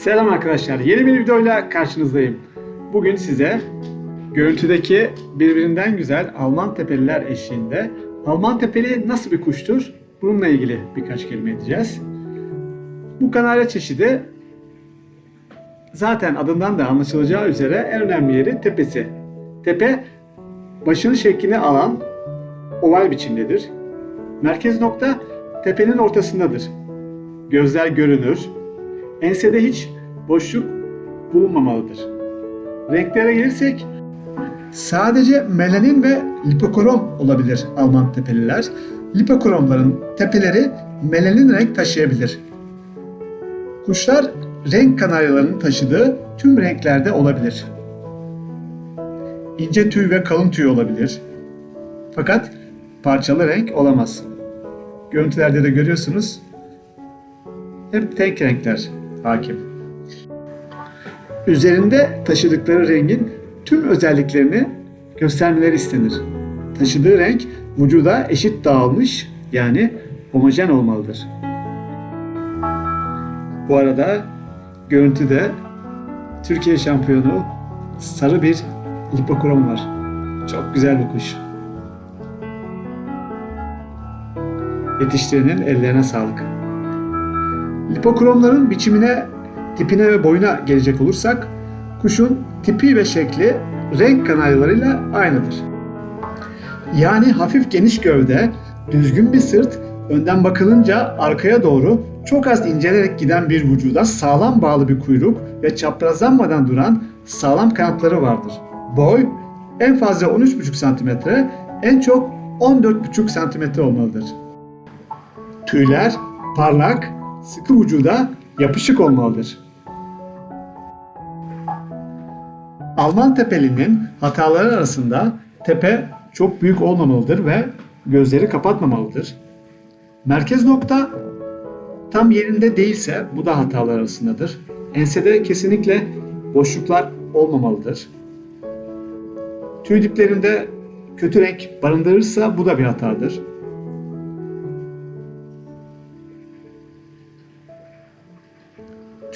Selam arkadaşlar. Yeni bir videoyla karşınızdayım. Bugün size görüntüdeki birbirinden güzel Alman tepeliler eşliğinde Alman tepeli nasıl bir kuştur? Bununla ilgili birkaç kelime edeceğiz. Bu kanarya çeşidi zaten adından da anlaşılacağı üzere en önemli yeri tepesi. Tepe başının şeklini alan oval biçimdedir. Merkez nokta tepenin ortasındadır. Gözler görünür. Ensede hiç boşluk bulunmamalıdır. Renklere gelirsek sadece melanin ve lipokrom olabilir Alman tepeliler. Lipokromların tepeleri melanin renk taşıyabilir. Kuşlar renk kanaryalarının taşıdığı tüm renklerde olabilir. İnce tüy ve kalın tüy olabilir. Fakat parçalı renk olamaz. Görüntülerde de görüyorsunuz. Hep tek renkler hakim. Üzerinde taşıdıkları rengin tüm özelliklerini göstermeleri istenir. Taşıdığı renk vücuda eşit dağılmış yani homojen olmalıdır. Bu arada görüntüde Türkiye şampiyonu sarı bir lipokrom var. Çok güzel bir kuş. Yetiştirinin ellerine sağlık. Lipokromların biçimine, tipine ve boyuna gelecek olursak, kuşun tipi ve şekli renk kanaryalarıyla aynıdır. Yani hafif geniş gövde, düzgün bir sırt, önden bakılınca arkaya doğru çok az incelerek giden bir vücuda sağlam bağlı bir kuyruk ve çaprazlanmadan duran sağlam kanatları vardır. Boy en fazla 13,5 cm, en çok 14,5 cm olmalıdır. Tüyler parlak, sıkı vücuda yapışık olmalıdır. Alman tepelinin hataları arasında tepe çok büyük olmamalıdır ve gözleri kapatmamalıdır. Merkez nokta tam yerinde değilse bu da hatalar arasındadır. Ensede kesinlikle boşluklar olmamalıdır. Tüy diplerinde kötü renk barındırırsa bu da bir hatadır.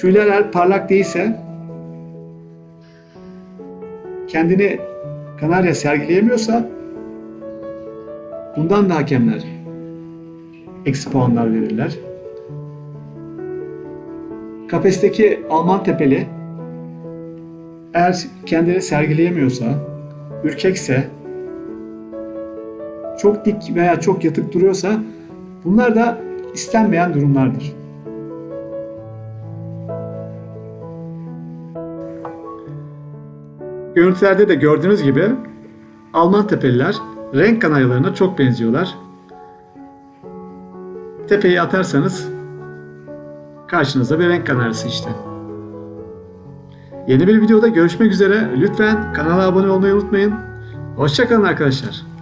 Tüyler eğer parlak değilse kendini kanarya sergileyemiyorsa bundan da hakemler eksi puanlar verirler. Kafesteki Alman tepeli eğer kendini sergileyemiyorsa, ürkekse, çok dik veya çok yatık duruyorsa bunlar da istenmeyen durumlardır. Görüntülerde de gördüğünüz gibi Alman tepeliler renk kanaryalarına çok benziyorlar. Tepeyi atarsanız karşınızda bir renk kanaryası işte. Yeni bir videoda görüşmek üzere. Lütfen kanala abone olmayı unutmayın. Hoşçakalın arkadaşlar.